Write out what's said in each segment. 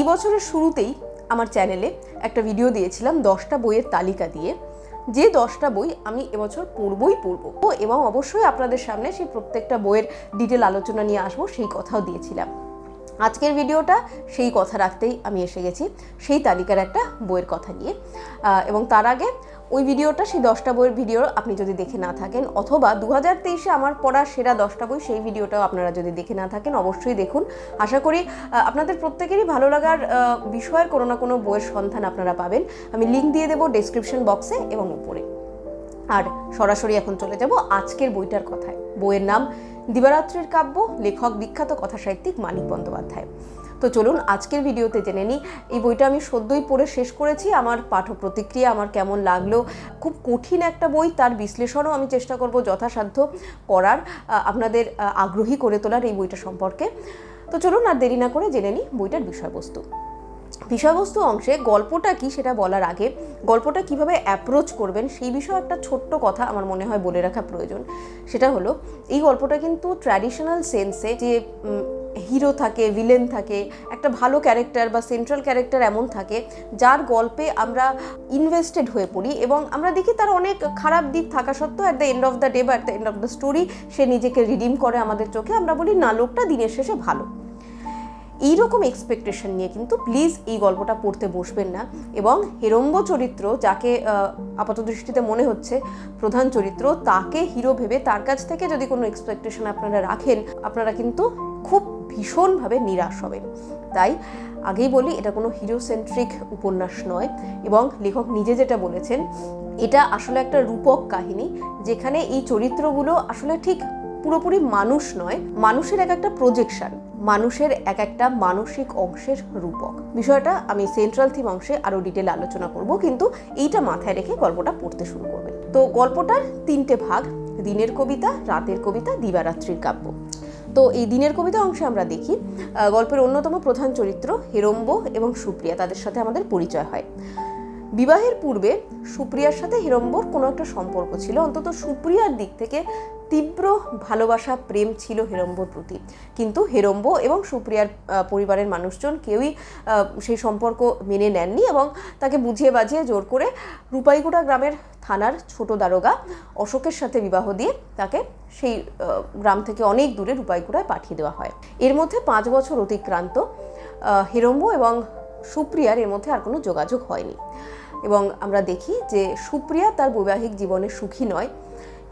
এই বছরের শুরুতেই আমার চ্যানেলে একটা ভিডিও দিয়েছিলাম দশটা বইয়ের তালিকা দিয়ে। যে দশটা বই আমি এবছর পড়বই পড়ব। এবং অবশ্যই আপনাদের সামনে সেই প্রত্যেকটা বইয়ের ডিটেল আলোচনা নিয়ে আসব, সেই কথাও দিয়েছিলাম। আজকের ভিডিওটা সেই কথা রাখতেই আমি এসে গেছি, সেই তালিকার একটা বইয়ের কথা নিয়ে। এবং তার আগে ওই ভিডিওটা, সেই দশটা বইয়ের ভিডিও আপনি যদি দেখে না থাকেন, অথবা দু হাজার তেইশে আমার পড়া সেরা দশটা বই, সেই ভিডিওটাও আপনারা যদি দেখে না থাকেন, অবশ্যই দেখুন। আশা করি আপনাদের প্রত্যেকেরই ভালো লাগার বিষয়ের কোনো না কোনো বইয়ের সন্ধান আপনারা পাবেন। আমি লিঙ্ক দিয়ে দেবো ডেসক্রিপশন বক্সে এবং উপরে। আর সরাসরি এখন চলে যাব আজকের বইটার কথায়। বইয়ের নাম দিবারাত্রির কাব্য, লেখক, বিখ্যাত কথাসাহিত্যিক মানিক বন্দ্যোপাধ্যায়। তো চলুন আজকের ভিডিওতে জেনে নিই, এই বইটা আমি সদ্যই পড়ে শেষ করেছি, আমার পাঠ প্রতিক্রিয়া আমার কেমন লাগল, খুব কঠিন একটা বই, তার বিশ্লেষণও আমি চেষ্টা করব যথাসাধ্য করার আপনাদের আগ্রহী করে তোলার এই বইটা সম্পর্কে। তো চলুন আর দেরি না করে জেনে নিই বইটার বিষয়বস্তু। বিষয়বস্তু অংশে গল্পটা কি সেটা বলার আগে গল্পটা কীভাবে অ্যাপ্রোচ করবেন সেই বিষয়ে একটা ছোট্ট কথা আমার মনে হয় বলে রাখা প্রয়োজন। সেটা হলো, এই গল্পটা কিন্তু ট্র্যাডিশনাল সেন্সে যে হিরো থাকে ভিলেন থাকে, একটা ভালো ক্যারেক্টার বা সেন্ট্রাল ক্যারেক্টার এমন থাকে, যার গল্পে আমরা ইনভেস্টেড হয়ে পড়ি এবং আমরা দেখি তার অনেক খারাপ দিক থাকা সত্ত্বেও at the end of the day বা at the end of the story সে নিজেকে রিডিম করে আমাদের চোখে। আমরা বলি, না, লোকটা দিনের শেষে ভালো। এইরকম এক্সপেকটেশন নিয়ে কিন্তু প্লিজ এই গল্পটা পড়তে বসবেন না। এবং হেরম্ব চরিত্র যাকে আপাত দৃষ্টিতে মনে হচ্ছে প্রধান চরিত্র, তাকে হিরো ভেবে তার কাছ থেকে যদি কোনো এক্সপেকটেশন আপনারা রাখেন, আপনারা কিন্তু খুব ভীষণভাবে নিরাশ হবেন। তাই আগেই বলি, এটা কোনো হিরো সেন্ট্রিক উপন্যাস নয় এবং লেখক নিজে যেটা বলেছেন, এটা আসলে একটা রূপক কাহিনী যেখানে এই চরিত্রগুলো আসলে ঠিক পুরোপুরি মানুষ নয়, মানুষের এক একটা প্রজেকশন মানুষের এক একটা মানসিক অংশের রূপক। বিষয়টা আমি সেন্ট্রাল থিম অংশে আরও ডিটেল আলোচনা করব, কিন্তু এইটা মাথায় রেখে গল্পটা পড়তে শুরু করবেন তো গল্পটার তিনটে ভাগ, দিনের কবিতা, রাতের কবিতা, দিবারাত্রির কাব্য। তো এই দিনের কবিতা অংশে আমরা দেখি গল্পের অন্যতম প্রধান চরিত্র হেরম্ব এবং সুপ্রিয়া, তাদের সাথে আমাদের পরিচয় হয়। বিবাহের পূর্বে সুপ্রিয়ার সাথে হিরম্বর কোনো একটা সম্পর্ক ছিল। অন্তত সুপ্রিয়ার দিক থেকে তীব্র ভালোবাসা, প্রেম ছিল হেরম্বর প্রতি। কিন্তু হেরম্ব এবং সুপ্রিয়ার পরিবারের মানুষজন কেউই সেই সম্পর্ক মেনে নেননি এবং তাকে বুঝিয়ে বাজিয়ে জোর করে রূপাইগুড়া গ্রামের থানার ছোট দারোগা অশোকের সাথে বিবাহ দিয়ে তাকে সেই গ্রাম থেকে অনেক দূরে রূপাইগুড়ায় পাঠিয়ে দেওয়া হয়। এর মধ্যে পাঁচ বছর অতিক্রান্ত হেরম্ব এবং সুপ্রিয়ার এর মধ্যে আর কোনো যোগাযোগ হয়নি। এবং আমরা দেখি যে সুপ্রিয়া তার বৈবাহিক জীবনে সুখী নয়।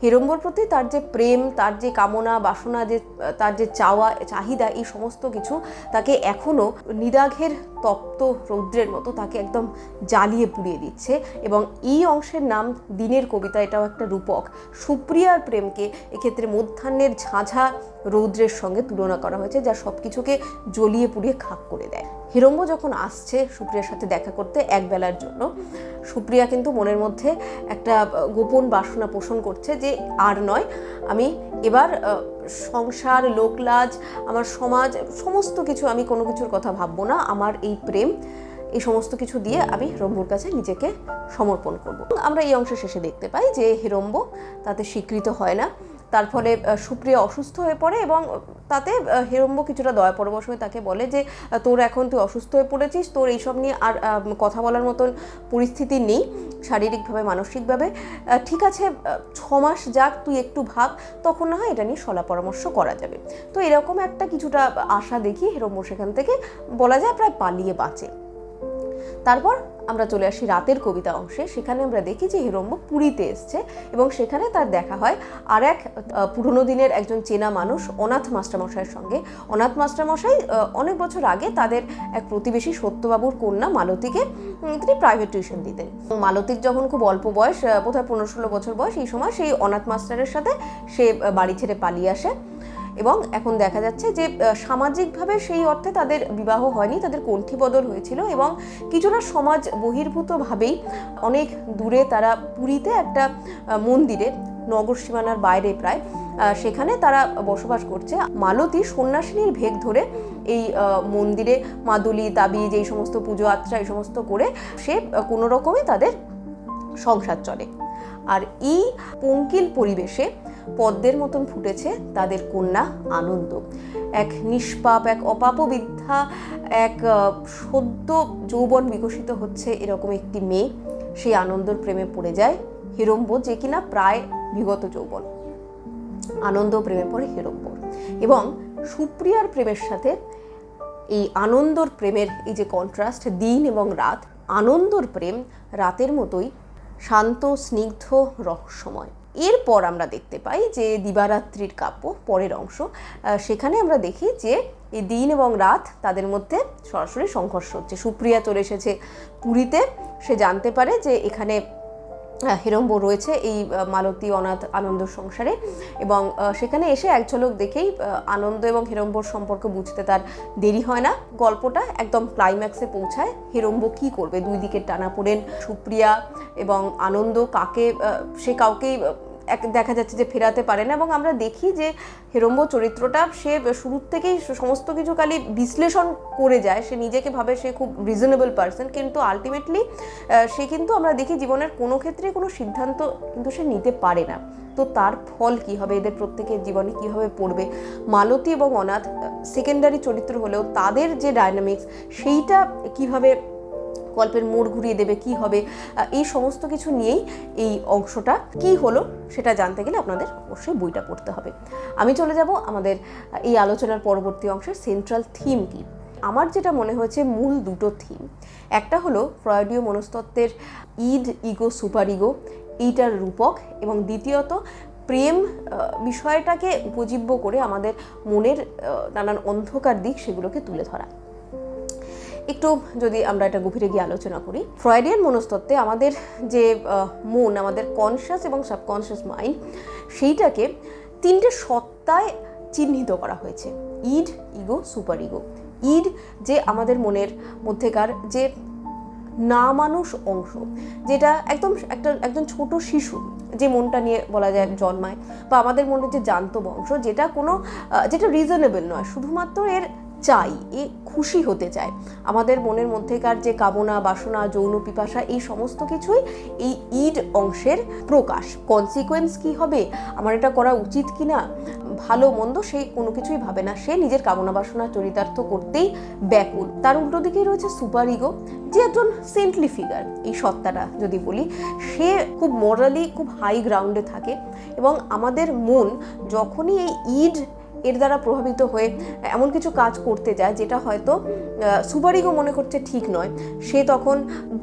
হিরম্বর প্রতি তার যে প্রেম, তার যে কামনা, বাসনা, যে, তার যে চাওয়া, চাহিদা, এই সমস্ত কিছু তাকে এখনও নিদাঘের তপ্ত রৌদ্রের মতো তাকে একদম জ্বালিয়ে পুড়িয়ে দিচ্ছে এবং এই অংশের নাম দিনের কবিতা, এটাও একটা রূপক। সুপ্রিয়ার প্রেমকে এক্ষেত্রে মধ্যাহ্নের ঝাঁঝা রৌদ্রের সঙ্গে তুলনা করা হয়েছে, যা সব কিছুকে জ্বলিয়ে পুড়িয়ে খাক করে দেয়। হিরম্ব যখন আসছে সুপ্রিয়ার সাথে দেখা করতে একবেলার জন্য, সুপ্রিয়া কিন্তু মনের মধ্যে একটা গোপন বাসনা পোষণ করছে যে আর নয়, আমি এবার সংসার, লোকলাজ, আমার সমাজ, সমস্ত কিছু আমি কোনো কিছুর কথা ভাববো না। আমার এই প্রেম, এই সমস্ত কিছু দিয়ে আমি হিরম্বুর কাছে নিজেকে সমর্পণ করব। আমরা এই অংশ শেষে দেখতে পাই যে হিরম্ব তাতে স্বীকৃত হয় না। তার ফলে সুপ্রিয়া অসুস্থ হয়ে পড়ে এবং তাতে হিরম্ব কিছুটা দয়া পরবশ হয়ে তাকে বলে যে তোর এখন তুই অসুস্থ হয়ে পড়েছিস, তোর এইসব নিয়ে আর কথা বলার মতন পরিস্থিতি নেই, শারীরিকভাবে, মানসিকভাবে। ঠিক আছে ছ মাস যাক, তুই একটু ভাব, তখন না হয় এটা নিয়ে সলা পরামর্শ করা যাবে। তো এরকম একটা কিছুটা আশা দেখি হিরম্ব সেখান থেকে, বলা যায় প্রায় পালিয়ে বাঁচে। তারপর আমরা চলে আসি রাতের কবিতা অংশে। সেখানে আমরা দেখি যে হিরম্ব পুরীতে এসছে এবং সেখানে তার দেখা হয় আর এক পুরনো দিনের একজন চেনা মানুষ অনাথ মাস্টারমশাইয়ের সঙ্গে। অনাথ মাস্টারমশাই অনেক বছর আগে তাদের এক প্রতিবেশী সত্যবাবুর কন্যা মালতীকে তিনি প্রাইভেট টিউশন দিতেন। মালতীর যখন খুব অল্প বয়স বোধহয় পনেরো ষোলো বছর বয়স, এই সময় সেই অনাথ মাস্টারের সাথে সে বাড়ি ছেড়ে পালিয়ে আসে। এবং এখন দেখা যাচ্ছে যে সামাজিকভাবে সেই অর্থে তাদের বিবাহ হয়নি তাদের কণ্ঠী বদল হয়েছিল এবং কিছুটা সমাজ বহির্ভূতভাবেই অনেক দূরে তারা পুরীতে একটা মন্দিরে নগর সীমানার বাইরে প্রায় সেখানে তারা বসবাস করছে। মালতী সন্ন্যাসিনীর ভেগ ধরে এই মন্দিরে মাদুলি তাবিজ এই সমস্ত পুজো আচ্ছা এই সমস্ত করে সে আহ, কোনো রকমে তাদের সংসার চলে। আর এই পঙ্কিল পরিবেশে পদ্মের মতন ফুটেছে তাদের কন্যা আনন্দ। এক নিষ্পাপ, এক অপাপবিদ্যা এক সদ্য যৌবন বিকশিত হচ্ছে এরকম একটি মেয়ে। সেই আনন্দর প্রেমে পড়ে যায় হিরম্ব, যে কিনা প্রায় বিগত যৌবন। আনন্দ প্রেমে পড়ে হিরম্বর এবং সুপ্রিয়ার প্রেমের সাথে এই আনন্দর প্রেমের এই যে কন্ট্রাস্ট দিন এবং রাত, আনন্দর প্রেম রাতের মতোই শান্ত, স্নিগ্ধ, রহস্যময়। এরপর আমরা দেখতে পাই যে দিবারাত্রির কাব্য পরের অংশ। সেখানে আমরা দেখি যে এই দিন এবং রাত তাদের মধ্যে সরাসরি সংঘর্ষ হচ্ছে। সুপ্রিয়া চলে এসেছে পুরীতে। সে জানতে পারে যে এখানে হিরম্ব রয়েছে এই মালতী অনাথ আনন্দ সংসারে এবং সেখানে এসে এক ঝলক দেখেই আনন্দ এবং হিরম্বর সম্পর্ক বুঝতে তার দেরি হয় না। গল্পটা একদম ক্লাইম্যাক্সে পৌঁছায়। হিরম্ব কি করবে? দুই দিকে টানা পড়েন সুপ্রিয়া এবং আনন্দ কাকে সে কাউকেই এক দেখা যাচ্ছে যে ফেরাতে পারে না এবং আমরা দেখি যে হিরম্ব চরিত্রটা সে শুরুর থেকেই সমস্ত কিছু খালি বিশ্লেষণ করে যায়। সে নিজেকে ভাবে সে খুব রিজনেবল পার্সন কিন্তু আলটিমেটলি সে কিন্তু আমরা দেখি জীবনের কোনো ক্ষেত্রে কোনো সিদ্ধান্ত কিন্তু সে নিতে পারে না। তো তার ফল কি হবে? এদের প্রত্যেকের জীবনে কীভাবে পড়বে? মালতী এবং অনাথ সেকেন্ডারি চরিত্র হলেও তাদের যে ডায়নামিক্স সেইটা কীভাবে গল্পের মোড় ঘুরিয়ে দেবে, কি হবে এই সমস্ত কিছু নিয়েই এই অংশটা কি হলো সেটা জানতে গেলে আপনাদের অবশ্যই বইটা পড়তে হবে। আমি চলে যাব আমাদের এই আলোচনার পরবর্তী অংশের সেন্ট্রাল থিম কি। আমার যেটা মনে হয়েছে মূল দুটো থিম একটা হলো ফ্রয়েডীয় মনস্তত্ত্বের ইড ইগো সুপার ইগো, এইটার রূপক, এবং দ্বিতীয়ত প্রেম বিষয়টাকে উপজীব্য করে আমাদের মনের নানান অন্ধকার দিক সেগুলোকে তুলে ধরা। একটু যদি আমরা এটা গভীরে গিয়ে আলোচনা করি, ফ্রয়েডিয়ান মনস্তত্ত্বে আমাদের যে মন, আমাদের কনসিয়াস এবং সাবকনসিয়াস মাইন্ড সেইটাকে তিনটে সত্তায় চিহ্নিত করা হয়েছে। Id ego superego id যে আমাদের মনের মধ্যেকার যে না মানুষ অংশ, যেটা একদম, একটা, একজন ছোট শিশু যে মনটা নিয়ে বলা যায় জন্মায়, বা আমাদের মনের যে জান্ত বংশ, যেটা কোনো যেটা রিজনেবল নয়। শুধুমাত্র এর চাই, এ খুশি হতে চায় আমাদের মনের মধ্যেকার যে কামনা, বাসনা, যৌন পিপাসা, এই সমস্ত কিছুই এই ইড অংশের প্রকাশ। কনসিকোয়েন্স কি হবে? আমার এটা করা উচিত কি না ভালো, মন্দ, সে কোনো কিছুই ভাবে না। সে নিজের কামনা, বাসনা চরিতার্থ করতেই ব্যাকুল। তার উল্টো দিকেই রয়েছে সুপার ইগো যে একজন সেন্টলি ফিগার এই সত্তাটা যদি বলি। সে খুব মরালি খুব হাই গ্রাউন্ডে থাকে এবং আমাদের মন যখনই এই ইড এর দ্বারা প্রভাবিত হয়ে এমন কিছু কাজ করতে যায় যেটা হয়তো সুপারিগো মনে করছে ঠিক নয়। সে তখন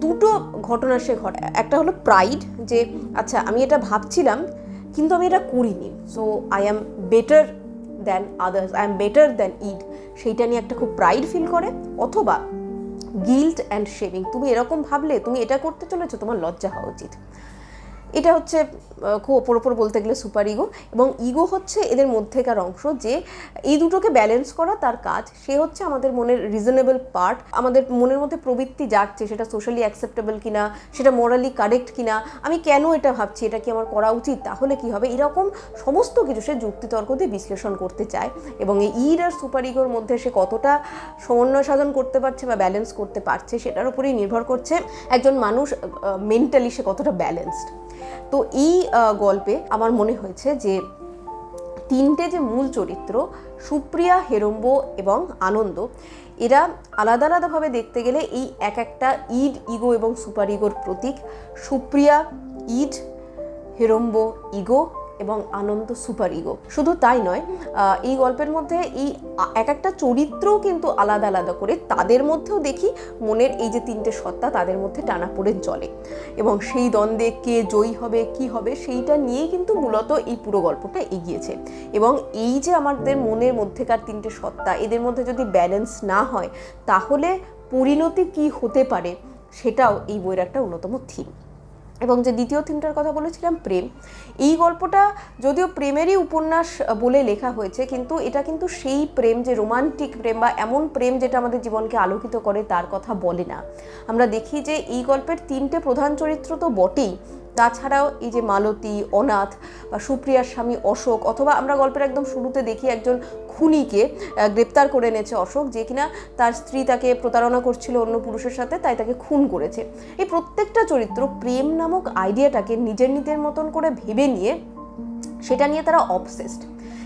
দুটো ঘটনা সে ঘটে। একটা হলো প্রাইড যে আচ্ছা আমি এটা ভাবছিলাম, কিন্তু আমি এটা করিনি। So I am better than others I am better than id সেইটা নিয়ে একটা খুব প্রাইড ফিল করে। অথবা গিল্ট অ্যান্ড শেভিং তুমি এরকম ভাবলে, তুমি এটা করতে চলেছো, তোমার লজ্জা হওয়া উচিত। এটা হচ্ছে খুব ওপর ওপর বলতে গেলে সুপার ইগো এবং ইগো হচ্ছে এদের মধ্যেকার অংশ যে এই দুটোকে ব্যালেন্স করা তার কাজ। সে হচ্ছে আমাদের মনের রিজনেবল পার্ট আমাদের মনের মধ্যে প্রবৃত্তি জাগছে, সেটা সোশ্যালি অ্যাকসেপ্টেবল কিনা, সেটা মোরালি কারেক্ট কিনা, আমি কেন এটা ভাবছি, এটা কি আমার করা উচিত, তাহলে কি হবে? এরকম সমস্ত কিছু সে যুক্তিতর্ক দিয়ে বিশ্লেষণ করতে চায় এবং এই ইড আর সুপার ইগোর মধ্যে সে কতটা সমন্বয় সাধন করতে পারছে বা ব্যালেন্স করতে পারছে, সেটার উপরেই নির্ভর করছে একজন মানুষ মেন্টালি সে কতটা ব্যালেন্সড তো এই গল্পে আমার মনে হয়েছে যে তিনটে যে মূল চরিত্র, সুপ্রিয়া, হেরম্ব এবং আনন্দ, এরা আলাদা আলাদাভাবে দেখতে গেলে এই এক একটা ইড, ইগো এবং সুপার ইগোর প্রতীক। সুপ্রিয়া, ইড, হেরম্ব, ইগো এবং আনন্দ সুপার ইগো। শুধু তাই নয় এই গল্পের মধ্যে এই এক একটা চরিত্রও কিন্তু আলাদা আলাদা করে তাদের মধ্যেও দেখি মনের এই যে তিনটে সত্তা তাদের মধ্যে টানা পড়ে চলে। এবং সেই দ্বন্দ্বে কে জয়ী হবে, কি হবে, সেইটা নিয়েই কিন্তু মূলত এই পুরো গল্পটা এগিয়েছে। এবং এই যে আমাদের মনের মধ্যেকার তিনটে সত্তা, এদের মধ্যে যদি ব্যালেন্স না হয়, তাহলে পরিণতি কি হতে পারে, সেটাও এই বইয়ের একটা অন্যতম থিম এবং যে দ্বিতীয় থিমটার কথা বলেছিলাম, প্রেম। এই গল্পটা যদিও প্রেমেরই উপন্যাস বলে লেখা হয়েছে, কিন্তু এটা কিন্তু সেই প্রেম, যে রোমান্টিক প্রেম বা এমন প্রেম যেটা আমাদের জীবনকে আলোকিত করে, তার কথা বলে না। আমরা দেখি যে এই গল্পের তিনটে প্রধান চরিত্র তো বটেই তাছাড়াও এই যে মালতী, অনাথ বা সুপ্রিয়ার স্বামী অশোক অথবা আমরা গল্পের একদম শুরুতে দেখি একজন খুনিকে গ্রেপ্তার করে এনেছে অশোক যে কিনা তার স্ত্রী তাকে প্রতারণা করছিল অন্য পুরুষের সাথে, তাই তাকে খুন করেছে। এই প্রত্যেকটা চরিত্র প্রেম নামক আইডিয়াটাকে নিজের নিজের মতন করে ভেবে নিয়ে, সেটা নিয়ে তারা অবসেসড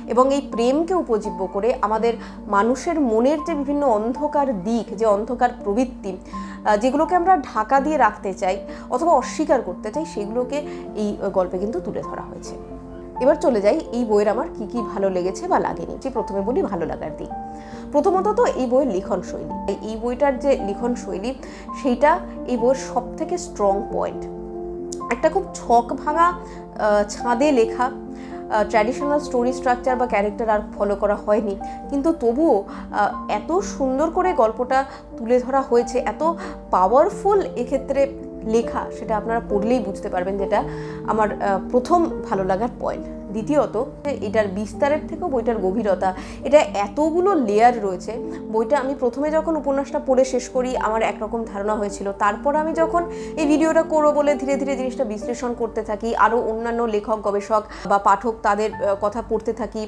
এবং এই প্রেমকে উপজীব্য করে আমাদের মানুষের মনের যে বিভিন্ন অন্ধকার দিক, যে অন্ধকার প্রবৃত্তি যেগুলোকে আমরা ঢাকা দিয়ে রাখতে চাই অথবা অস্বীকার করতে চাই, সেগুলোকে এই গল্পে কিন্তু তুলে ধরা হয়েছে। এবার চলে যাই, এই বইয়ের আমার কি কি ভালো লেগেছে বা লাগেনি? যে প্রথমে বলি ভালো লাগার দিক। প্রথমত তো এই বইয়ের লিখন শৈলী। এই- বইটার যে লিখন শৈলী, সেইটা এই বইয়ের সব থেকে স্ট্রং পয়েন্ট একটা খুব ছক ভাঙা ছাদে লেখা ট্র্যাডিশনাল স্টোরি স্ট্রাকচার বা ক্যারেক্টার আর ফলো করা হয়নি। কিন্তু তবুও এত সুন্দর করে গল্পটা তুলে ধরা হয়েছে, এত পাওয়ারফুল এক্ষেত্রে লেখা, সেটা আপনারা পড়লেই বুঝতে পারবেন যেটা আমার প্রথম ভালো লাগার পয়েন্ট দ্বিতীয়ত, এটার বিস্তারের থেকেও বইটার গভীরতা। এটা এতগুলো লেয়ার রয়েছে, বইটা আমি প্রথমে যখন উপন্যাসটা পড়ে শেষ করি, আমার একরকম ধারণা হয়েছিল। তারপর আমি যখন এই ভিডিওটা করব বলে ধীরে ধীরে জিনিসটা বিশ্লেষণ করতে থাকি আরও অন্যান্য লেখক, গবেষক বা পাঠক তাদের কথা পড়তে থাকি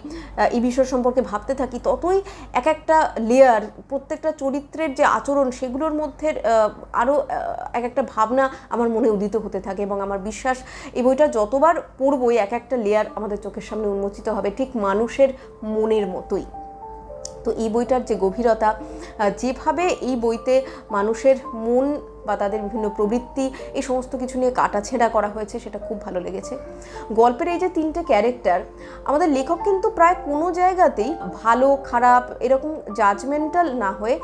এই বিষয় সম্পর্কে ভাবতে থাকি, ততই এক একটা লেয়ার প্রত্যেকটা চরিত্রের যে আচরণ, সেগুলোর মধ্যে আরও এক একটা ভাবনা আমার মনে উদিত হতে থাকে এবং আমার বিশ্বাস, এই বইটা যতবার পড়বই এক একটা লেয়ার আমাদের চোখের সামনে উন্মোচিত হবে ঠিক মানুষের মনের মতোই। তো এই বইটার যে গভীরতা যেভাবে এই বইতে মানুষের মন বা তাদের বিভিন্ন প্রবৃত্তি, এই সমস্ত কিছু নিয়ে কাটাছেঁড়া করা হয়েছে, সেটা খুব ভালো লেগেছে। গল্পের এই যে তিনটে ক্যারেক্টার, আমাদের লেখক কিন্তু প্রায় কোনো জায়গাতেই ভালো, খারাপ, এরকম জাজমেন্টাল না হয়ে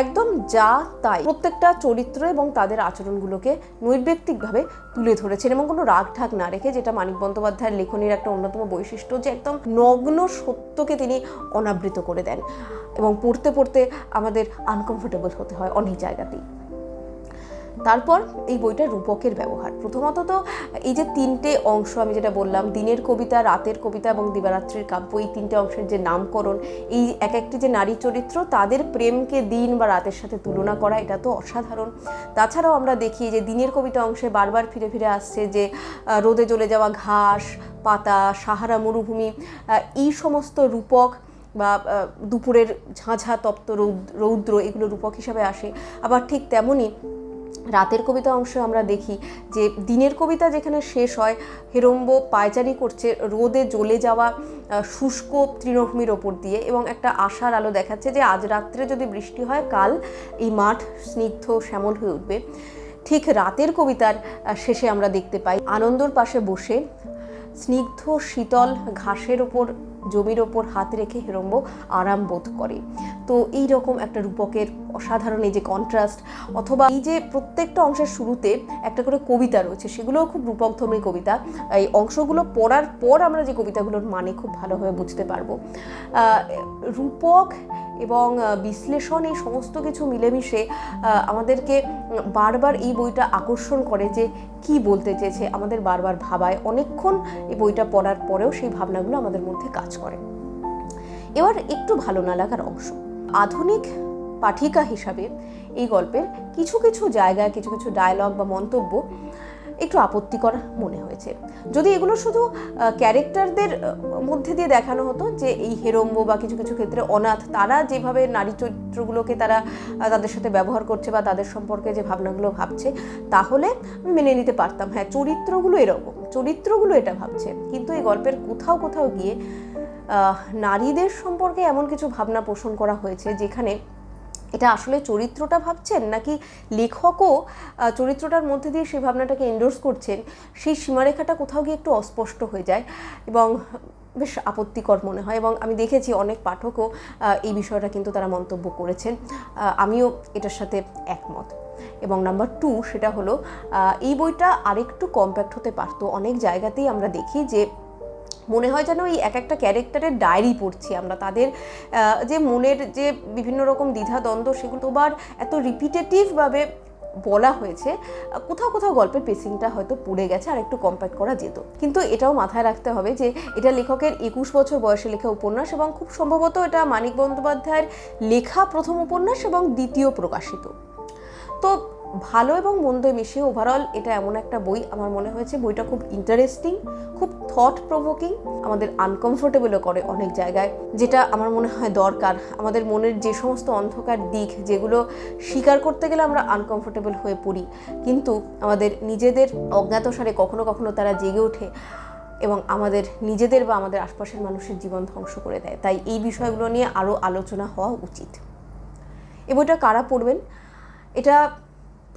একদম যা তাই প্রত্যেকটা চরিত্র এবং তাদের আচরণগুলোকে নৈর্ব্যক্তিকভাবে তুলে ধরেছেন এবং কোনো রাগ ঢাক না রেখে, যেটা মানিক বন্দ্যোপাধ্যায়ের লেখনীর একটা অন্যতম বৈশিষ্ট্য যে একদম নগ্ন সত্যকে তিনি অনাবৃত করে দেন এবং পড়তে পড়তে আমাদের আনকমফোর্টেবল হতে হয় অনেক জায়গাতেই। তারপর এই বইটা রূপকের ব্যবহার। প্রথমত তো এই যে তিনটে অংশ আমি যেটা বললাম, দিনের কবিতা, রাতের কবিতা এবং দিবারাত্রির কাব্য, এই তিনটে অংশের যে নামকরণ, এই এক একটি যে নারী চরিত্র, তাদের প্রেমকে দিন বা রাতের সাথে তুলনা করা, এটা তো অসাধারণ। তাছাড়াও আমরা দেখি যে দিনের কবিতা অংশে বারবার ফিরে ফিরে আসছে যে রোদে জ্বলে যাওয়া ঘাস, পাতা, সাহারা মরুভূমি এই সমস্ত রূপক বা দুপুরের ঝাঁঝা তপ্ত রৌদ্র, এগুলো রূপক হিসাবে আসে। আবার ঠিক তেমনই রাতের কবিতা অংশে আমরা দেখি যে দিনের কবিতা যেখানে শেষ হয়, হেরম্ব পায়চারি করছে রোদে জ্বলে যাওয়া শুষ্ক তৃণভূমির ওপর দিয়ে এবং একটা আশার আলো দেখাচ্ছে যে আজ রাত্রে যদি বৃষ্টি হয়, কাল এই মাঠ স্নিগ্ধ শ্যামল হয়ে উঠবে। ঠিক রাতের কবিতার শেষে আমরা দেখতে পাই, আনন্দর পাশে বসে স্নিগ্ধ শীতল ঘাসের ওপর জমির ওপর হাত রেখে হেরম্ব আরাম বোধ করে। তো এই রকম একটা রূপকের অসাধারণ এই যে কন্ট্রাস্ট অথবা এই যে প্রত্যেকটা অংশের শুরুতে একটা করে কবিতা রয়েছে, সেগুলোও খুব রূপকধর্মী কবিতা। এই অংশগুলো পড়ার পর আমরা যে কবিতাগুলোর মানে খুব ভালোভাবে বুঝতে পারব। রূপক এবং বিশ্লেষণ এই সমস্ত কিছু মিলেমিশে আমাদেরকে বারবার এই বইটা আকর্ষণ করে যে কি বলতে চেয়েছে, আমাদের বারবার ভাবায়। অনেকক্ষণ এই বইটা পড়ার পরেও সেই ভাবনাগুলো আমাদের মধ্যে কাজ করে। এবার একটু ভালো না লাগার অংশ। আধুনিক পাঠিকা হিসাবে এই গল্পের কিছু কিছু জায়গায় কিছু কিছু ডায়লগ বা মন্তব্য একটু আপত্তিকর মনে হয়েছে। যদি এগুলো শুধু ক্যারেক্টারদের মধ্যে দিয়ে দেখানো হতো যে এই হেরম্ব বা কিছু কিছু ক্ষেত্রে অনাথ, তারা যেভাবে নারী চরিত্রগুলোকে তারা তাদের সাথে ব্যবহার করছে বা তাদের সম্পর্কে যে ভাবনাগুলো ভাবছে, তাহলে মেনে নিতে পারতাম। হ্যাঁ চরিত্রগুলো এরকম, চরিত্রগুলো এটা ভাবছে। কিন্তু এই গল্পের কোথাও কোথাও গিয়ে নারীদের সম্পর্কে এমন কিছু ভাবনা পোষণ করা হয়েছে যেখানে এটা আসলে চরিত্রটা ভাবছেন নাকি লেখকও চরিত্রটার মধ্যে দিয়ে সেই ভাবনাটাকে এন্ডোর্স করছেন, সেই সীমারেখাটা কোথাও গিয়ে একটু অস্পষ্ট হয়ে যায় এবং বেশ আপত্তিকর মনে হয় এবং আমি দেখেছি অনেক পাঠকও এই বিষয়টা কিন্তু তারা মন্তব্য করেছেন। আমিও এটার সাথে একমত। এবং নাম্বার টু সেটা হলো এই বইটা আরেকটু কম্প্যাক্ট হতে পারতো। অনেক জায়গাতেই আমরা দেখি যে মনে হয় যেন এই এক একটা ক্যারেক্টারের ডায়েরি পড়ছি আমরা। তাদের যে মনের যে বিভিন্ন রকম দ্বিধা, দ্বন্দ্ব সেগুলো তোবার এত রিপিটেটিভভাবে বলা হয়েছে কোথাও কোথাও গল্পের পেসিংটা হয়তো পড়ে গেছে আর একটু কম্প্যাক্ট করা যেত। কিন্তু এটাও মাথায় রাখতে হবে যে এটা লেখকের একুশ বছর বয়সে লেখা উপন্যাস এবং খুব সম্ভবত এটা মানিক বন্দ্যোপাধ্যায়ের লেখা প্রথম উপন্যাস এবং দ্বিতীয় প্রকাশিত। তো ভালো এবং মন্দ মিশিয়ে ওভারঅল এটা এমন একটা বই আমার মনে হয়েছে। বইটা খুব ইন্টারেস্টিং খুব থট প্রভোকিং আমাদের আনকমফোর্টেবলও করে অনেক জায়গায়, যেটা আমার মনে হয় দরকার। আমাদের মনের যে সমস্ত অন্ধকার দিক, যেগুলো স্বীকার করতে গেলে আমরা আনকমফোর্টেবল হয়ে পড়ি। কিন্তু আমাদের নিজেদের অজ্ঞাতসারে কখনো কখনো তারা জেগে ওঠে এবং আমাদের নিজেদের বা আমাদের আশপাশের মানুষের জীবন ধ্বংস করে দেয়। তাই এই বিষয়গুলো নিয়ে আরও আলোচনা হওয়া উচিত। এ বইটা কারা পড়বেন? এটা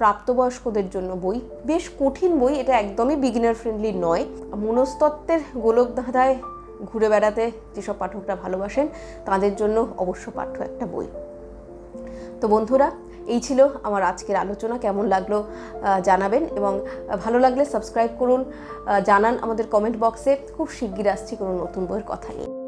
প্রাপ্তবয়স্কদের জন্য বই। বেশ কঠিন বই, এটা একদমই বিগিনার ফ্রেন্ডলি নয়। মনস্তত্ত্বের গোলকধাঁধায় ঘুরে বেড়াতে যেসব পাঠকরা ভালোবাসেন, তাদের জন্য অবশ্য পাঠ্য একটা বই। তো বন্ধুরা, এই ছিল আমার আজকের আলোচনা। কেমন লাগল জানাবেন এবং ভালো লাগলে সাবস্ক্রাইব করুন জানান আমাদের কমেন্ট বক্সে খুব শিগগির আসছি কোনো নতুন বইয়ের কথা নিয়ে।